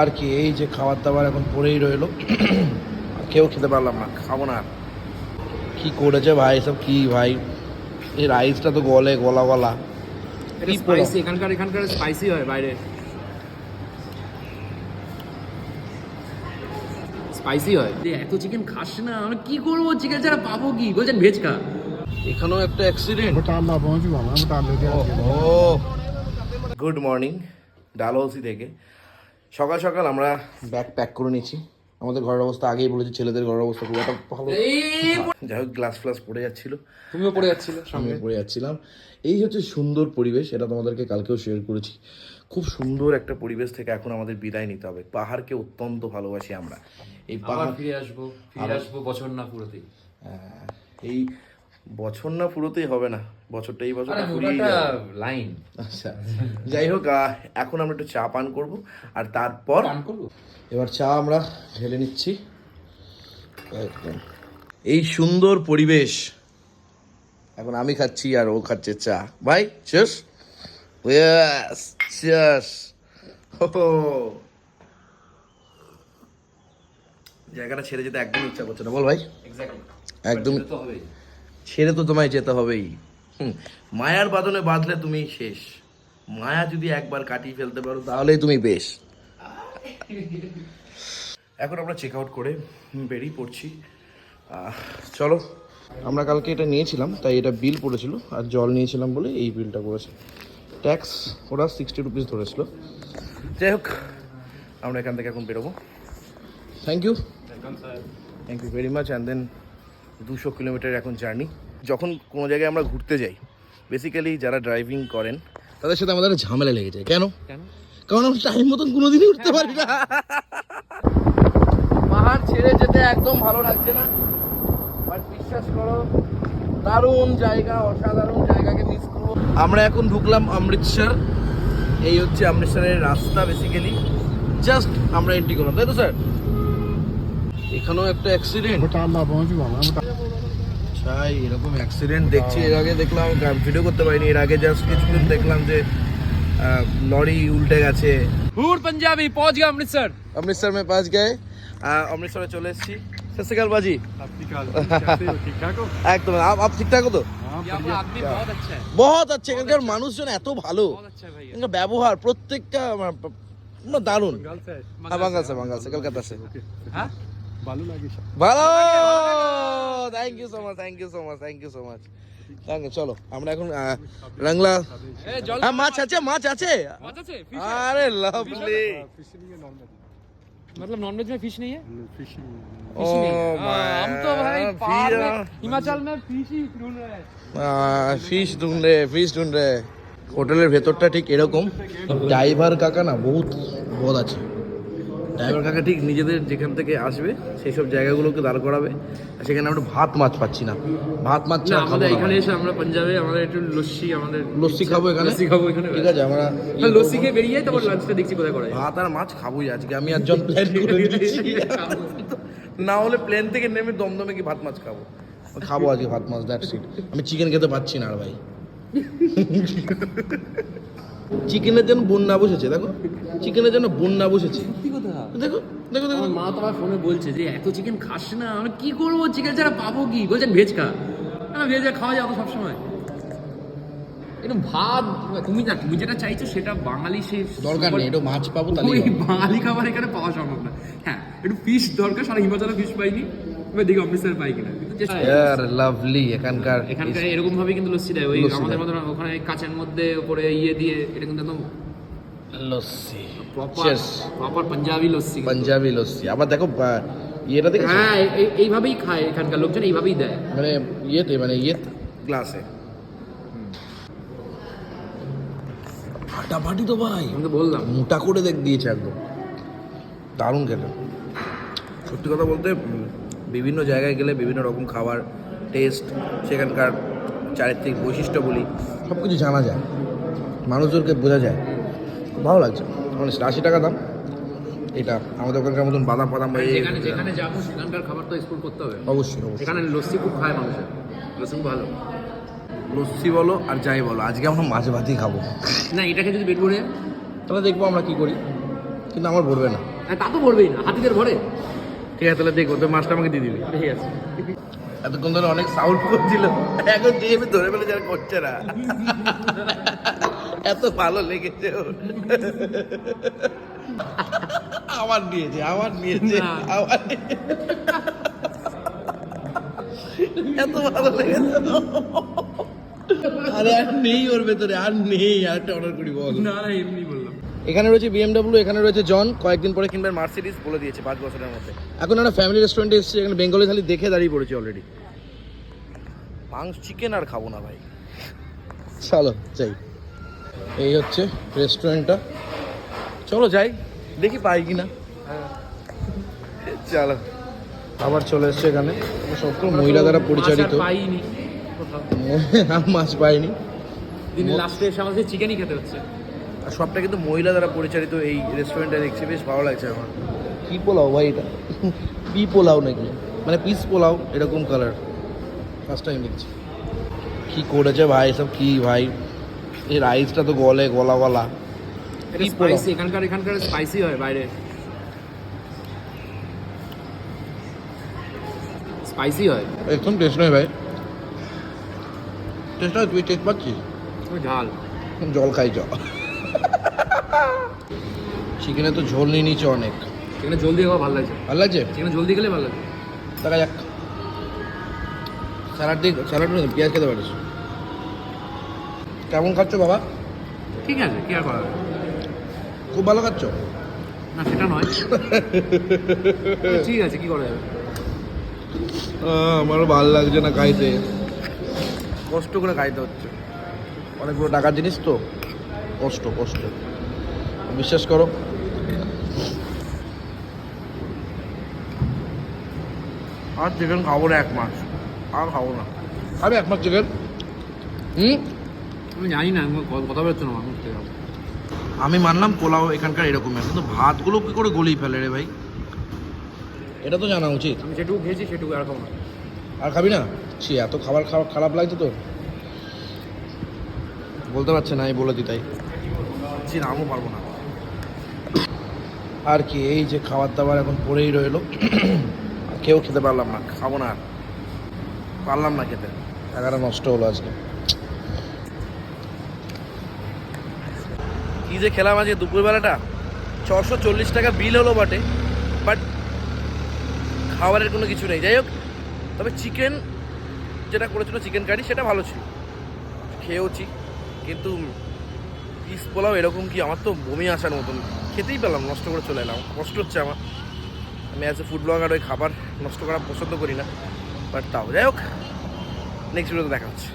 আর কি এই যে খাবার দাবার এখন পরেই রইল। কেউ খেতে পারলাম না খাব না কি করেছে ভাই সব কি ভাই? এই রাইসটা তো গলে গলা গলা। এখানকার স্পাইসি হয় বাইরে। স্পাইসি হয়। এত চিকেন না আমি কি করব? চিকেন পাবো কি? এখানেও একটা অ্যাক্সিডেন্ট ও গুড মর্নিং ডালহৌসি থেকে। সকাল সকাল আমরা ব্যাগ প্যাক করে নিয়েছি। আমাদের ঘরের অবস্থা আগেই বলেছি ছেলেদের ঘরের অবস্থা খুব একটা ভালো। যাই হোক গ্লাস ফ্লাস পড়ে যাচ্ছিল। তুমিও পড়ে যাচ্ছিলে আমি পড়ে যাচ্ছিলাম। এই হচ্ছে সুন্দর পরিবেশ এটা তোমাদেরকে কালকেও শেয়ার করেছি। খুব সুন্দর একটা পরিবেশ থেকে এখন আমাদের বিদায় নিতে হবে। পাহাড়কে অত্যন্ত ভালোবাসি আমরা। এই পাহাড় ফিরে আসব ফিরে আসব বছর না পুরোতেই। আহ, এই বছর না পুরোতেই হবে না বছরটা এই যাবে। লাইন। আচ্ছা যাই হোক এখন আমরা একটু চা পান করব আর তারপর পান করব? এবার চা আমরা ঢেলে নিচ্ছি। একদম। এই সুন্দর পরিবেশ। এখন আমি খাচ্ছি আর ও খাচ্ছে চা। ভাই শেষ ইয়েস শেষ জায়গাটা ছেড়ে যেতে একদম ইচ্ছা করছে না। বল ভাই। একদম তো হবে ছেড়ে তো তোমায় যেতে হবেই। হুম, মায়ার বাঁধনে বাঁধলে তুমি শেষ। মায়া যদি একবার কাটিয়ে ফেলতে পারো তাহলেই তুমি বেশ। এখন আমরা চেক আউট করে বেরিয়ে পড়ছি। চলো। আমরা কালকে এটা নিয়েছিলাম তাই এটা বিল পড়েছিল আর জল নিয়েছিলাম বলে এই বিলটা করেছে। ট্যাক্স ওরা সিক্সটি রুপিস ধরেছিল। যাই হোক আমরা এখান থেকে এখন বেরোবো। Thank you thank you very much and then দুশো কিলোমিটার এখন জার্নি। যখন কোনো জায়গায় আমরা ঘুরতে যাই বেসিক্যালি যারা ড্রাইভিং করেন তাদের সাথে আমাদের ঝামেলা লেগে যায়। কেন? কেন? কারণ আমরা টাইম মতন কোনোদিনই উঠতে পারি না। পাহাড় ছেড়ে যেতে একদম ভালো লাগছে না। বাট বিশ্বাস করো দারুণ জায়গা অসাধারণ জায়গাকে মিস করব। আমরা এখন ঢুকলাম অমৃতসর। এই হচ্ছে অমৃতসরের রাস্তা বেসিক্যালি জাস্ট আমরা এন্ট্রি করলাম তাই তো স্যার এখানেও একটা অ্যাক্সিডেন্ট ভাই এরকম অ্যাক্সিডেন্ট দেখছি। এর আগে দেখলাম ভিডিও করতে পারিনি। এর আগে জাস্ট কিছুক্ষণ দেখলাম যে লরি উল্টে গেছে। হুর পাঞ্জাবি পৌঁছ গা অমৃতসর। অমৃতসর মে পাঁচ গায়ে। অমৃতসরে চলে এসেছি। सत श्रीकाल बाजी একদম। আপ ঠিকঠাক তো? বহুত আচ্ছা। আছে আচ্ছা। এখানকার আচ্ছা। মানুষজন এত ভালো। এখানকার ব্যবহার প্রত্যেকটা মানে, দারুণ। বাঙ্গাল সে বাঙ্গাল কলকাতা সে হ্যাঁ? ভালো লাগে ভালো! Thank you so much thank you so much thank you so much চলো আমরা এখন রাংলা হ্যাঁ মাছ আছে মাছ আছে। আরে লাভলি। मतलब नॉनवेज में फिश नहीं है? फिश हम হোটেলের ভেতরটা ঠিক এরকম ড্রাইভার কাকা না বহুত বোধ আছে ড্রাইভার কাকা ঠিক নিজেদের যেখান থেকে আসবে সেই সব জায়গাগুলোকে দাঁড় করাবে। আর সেখানে আমরা ভাত মাছ পাচ্ছি না। ভাত মাছ না আমাদের এখানে এসে আমরা পাঞ্জাবে আমাদের একটু লস্যি আমাদের লস্যি খাব এখানে? লস্যি খাব এখানে। ঠিক আছে আমরা হ্যাঁ, লস্যি খেয়ে বেরিয়ে যাই তারপর লাঞ্চটা দেখছি কোথায় করা ভাত আর মাছ খাবোই আজকে আমি একজন প্ল্যান করে দিচ্ছি না হলে প্লেন থেকে নেমে দমদমে কি ভাত মাছ খাব। খাব আজকে ভাত মাছ দ্যাটস ইট আমি চিকেন খেতে পাচ্ছি না আর ভাই। চিকেনের জন্য বন্যা বসেছে দেখো। চিকেনের জন্য বন্যা বসেছে। দেখো দেখো দেখো মা তো আমার ফোনে বলছে যে এত চিকেন খাস না আমি কি করব চিকেন ছাড়া পাবো কি? বলছেন ভেজ খা না ভেজ খাওয়া যাবে সবসময়। একটু ভাত তুমি না তুমি যেটা চাইছো সেটা বাঙালি সেই দরকার নেই একটু মাছ পাবো তাহলে বাঙালি খাবার এখানে পাওয়া সম্ভব না। হ্যাঁ একটু ফিশ দরকার সারা হিমাচলে ফিশ পাইনি। এবার দেখি অমৃতসর পাই কিনা। লাভলি এখানকার এখানকার এরকম ভাবে কিন্তু লস্যি দেয়। ওই আমাদের। মতন ওখানে কাঁচের মধ্যে উপরে ইয়ে দিয়ে এটা কিন্তু একদম লস্যি। প্রপার প্রপার পাঞ্জাবি লস্যি পাঞ্জাবি লস্যি আবার দেখো ইয়েটা দেখেছ? হ্যাঁ এই- এই- এইভাবেই খায় এখানকার লোকজন এইভাবেই দেয়। মানে ইয়েতে মানে ইয়ে গ্লাসে ফাটাফাটি তো ভাই। আমি তো বললাম। মোটা করে দেখ দিয়েছে একদম। দারুণ খেতে। সত্যি কথা বলতে বিভিন্ন জায়গায় গেলে বিভিন্ন রকম খাবার টেস্ট সেখানকার চারিত্রিক বৈশিষ্ট্য বলি সব কিছু জানা যায়। মানুষজনকে বোঝা যায়। ভালো লাগছে। মানে আশি টাকা দাম। এটা আমাদের ওখানকার মতন বাদাম বাদাম এই- যেখানে যেখানে যাব সেখানকার খাবার তো এক্সপ্লোর করতে হবে। অবশ্যই অবশ্যই। এখানে লস্যি খুব খায় মানুষের লস্যি খুব ভালো। লস্যি বলো আর যাই বলো আজকে আমরা মাছ ভাতই খাব। না এটাকে যদি পেট ভরে তাহলে দেখব আমরা কি করি। কিন্তু আমার ভরবে না। হ্যাঁ, তা তো বলবেই না হাতিদের ভরে। ঠিক আছে তাহলে দেখব তো মাছটা আমাকে দিয়ে দিবি। ঠিক আছে। এতক্ষণ ধরে অনেক সাউন্ড করছিল। এখন দিয়ে আমি ধরে ফেলে যারা করছে না। এত ভালো লেগেছে আবার নিয়েছে আবার নিয়েছে না। আবার এত ভালো লেগেছে আরে আর নেই ওর ভেতরে আর নেই আর একটা অর্ডার করি বল। না না এমনি বললাম। এখানে রয়েছে বিএমডব্লিউ এখানে রয়েছে জন কয়েকদিন পরে কিনবেন মার্সিডিজ বলে দিয়েছে পাঁচ বছরের মধ্যে। এখন একটা ফ্যামিলি রেস্টুরেন্টে এসেছি এখানে বেঙ্গলি থালি দেখে দাঁড়িয়ে পড়েছি অলরেডি মাংস চিকেন আর খাব না ভাই। চলো যাই। এই হচ্ছে রেস্টুরেন্টটা। চলো যাই দেখি পাই কি না চলো। আবার চলে এসছে এখানে। সব তো মহিলা দ্বারা পরিচালিত। মাছ পাইনি মাছ পাইনি। দিনের লাস্টে এসে আমাদের চিকেনই খেতে হচ্ছে। আর সবটা কিন্তু মহিলা দ্বারা পরিচালিত এই রেস্টুরেন্টটা দেখছি বেশ ভালো লাগছে আমার। কি পোলাও ভাই এটা? পি পোলাও নাকি? মানে পিস পোলাও এরকম কালার ফার্স্ট টাইম দেখছি। কি করেছে ভাই সব কি ভাই? এই রাইসটা তো গলে গলা গলা। এটা স্পাইসি এখানকার এখানকার স্পাইসি হয় বাইরে। স্পাইসি হয়। একদম টেস্ট নয় ভাই। টেস্ট নয় তুই টেস্ট পাচ্ছিস? ঝাল। জল খাই চ চিকেনে তো ঝোল নিয়ে নিয়েছে অনেক। এখানে জলদি খাওয়া ভালো লাগছে। ভালো লাগছে? এখানে জলদি ভালো লাগে দেখা যাক। স্যালাড দিয়ে স্যালাড পেঁয়াজ খেতে পারিস? কেমন খাচ্ছ বাবা? ঠিক আছে কি আর করা খুব ভালো খাচ্ছ? না সেটা নয়। ঠিক আছে কি করা যাবে? আমারও ভালো লাগছে না খাইতে। কষ্ট করে খাইতে হচ্ছে। অনেকগুলো টাকার জিনিস তো। কষ্ট কষ্ট। বিশ্বাস করো। আর চিকেন খাব না এক মাস আর খাব না। খাবে এক মাস চিকেন হুম? আমি জানি না কথা বলছো না মানুষ থেকে আমি মানলাম পোলাও এখানকার এরকমই কিন্তু ভাতগুলো কি করে গলিয়ে ফেলে রে ভাই? এটা তো জানা উচিত। আমি যেটুকু খেয়েছি সেটুকু আর খাব না। আর খাবি না? ছি এত খাবার খাওয়া খারাপ লাগছে তো বলতে পারছে না আমি বলে দিই তাই। নামও পারব না। আর কি এই যে খাবার দাবার এখন পড়েই রইল। কেউ খেতে পারলাম না খাব না আর। পারলাম না খেতে। টাকাটা নষ্ট হলো আজকে। কি যে খেলাম আজকে দুপুরবেলাটা ছশো চল্লিশ টাকা বিল হলো বটে বাট খাবারের কোনো কিছু নেই। যাই হোক, তবে চিকেন যেটা করেছিল চিকেন কারি সেটা ভালো ছিল। খেয়েওছি, কিন্তু পিস পোলাও এরকম কি আমার তো বমি আসার মতন। খেতেই পেলাম, নষ্ট করে চলে এলাম। কষ্ট হচ্ছে আমার। আমি অ্যাজ এ ফুড ব্লগার ওই খাবার নষ্ট করা পছন্দ করি না বাট তাও। যাই হোক নেক্সট ভিডিওতে দেখা হচ্ছে।